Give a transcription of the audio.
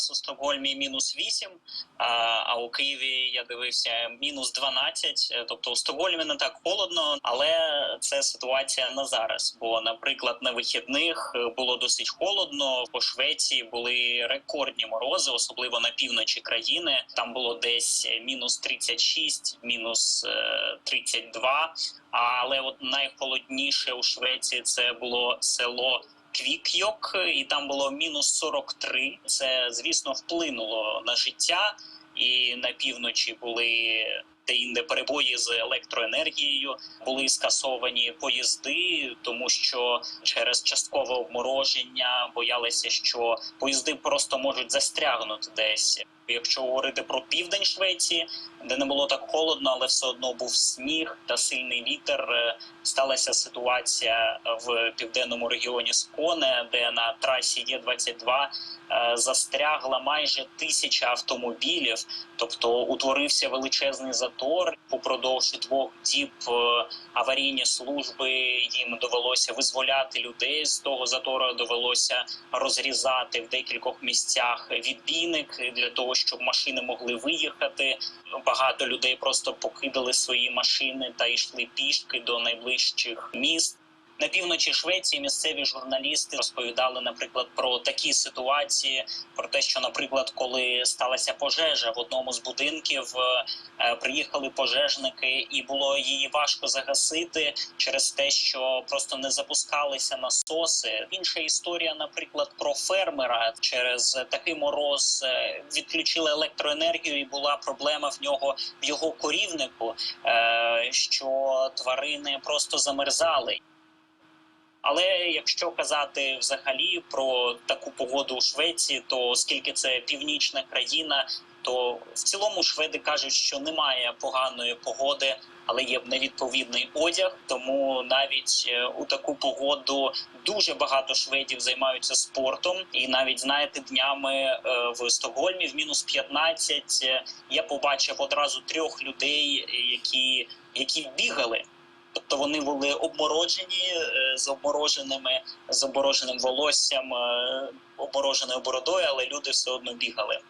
Зараз у Стокгольмі мінус 8, а, а у Києві я дивився мінус 12. Е, Тобто у Стокгольмі не так холодно, але це ситуація на зараз. Бо, наприклад, на вихідних е, було досить холодно. По Швеції були рекордні морози, особливо на півночі країни. Там було десь мінус 36, мінус е, 32. Але от найхолодніше у Швеції це було село. Квікйок, і там було мінус 43. Це звісно вплинуло на життя, і на півночі були де інде перебої з електроенергією. Були скасовані поїзди, тому що через часткове обмороження боялися, що поїзди просто можуть застрягнути десь. Якщо говорити про південь Швеції, де не було так холодно, але все одно був сніг та сильний вітер. е, Сталася ситуація в південному регіоні Сконе, де на трасі Є-22 е, застрягла майже тисяча автомобілів. Тобто утворився величезний затор. Упродовж двох діб е, аварійні служби їм довелося визволяти людей з того затору. Довелося розрізати в декількох місцях відбійник для того, щоб машини могли виїхати. Багато людей просто покидали свої машини та йшли пішки до найближчих міст. На півночі Швеції місцеві журналісти розповідали, наприклад, про такі ситуації, про те, що, наприклад, коли сталася пожежа в одному з будинків, е, приїхали пожежники, і було її важко загасити через те, що просто не запускалися насоси. Інша історія, наприклад, про фермера через такий мороз е, відключили електроенергію, і була проблема в нього в його корівнику, е, що тварини просто замерзали. Але якщо казати взагалі про таку погоду у Швеції, то оскільки це північна країна, то в цілому шведи кажуть, що немає поганої погоди, але є невідповідний одяг. Тому навіть е, у таку погоду дуже багато шведів займаються спортом, і навіть знаєте, днями е, в Стокгольмі в мінус 15 е, я побачив одразу трьох людей, які, які бігали. Тобто вони були обморожені е, з обмороженими з обмороженим волоссям, е, обмороженою бородою, але люди все одно бігали.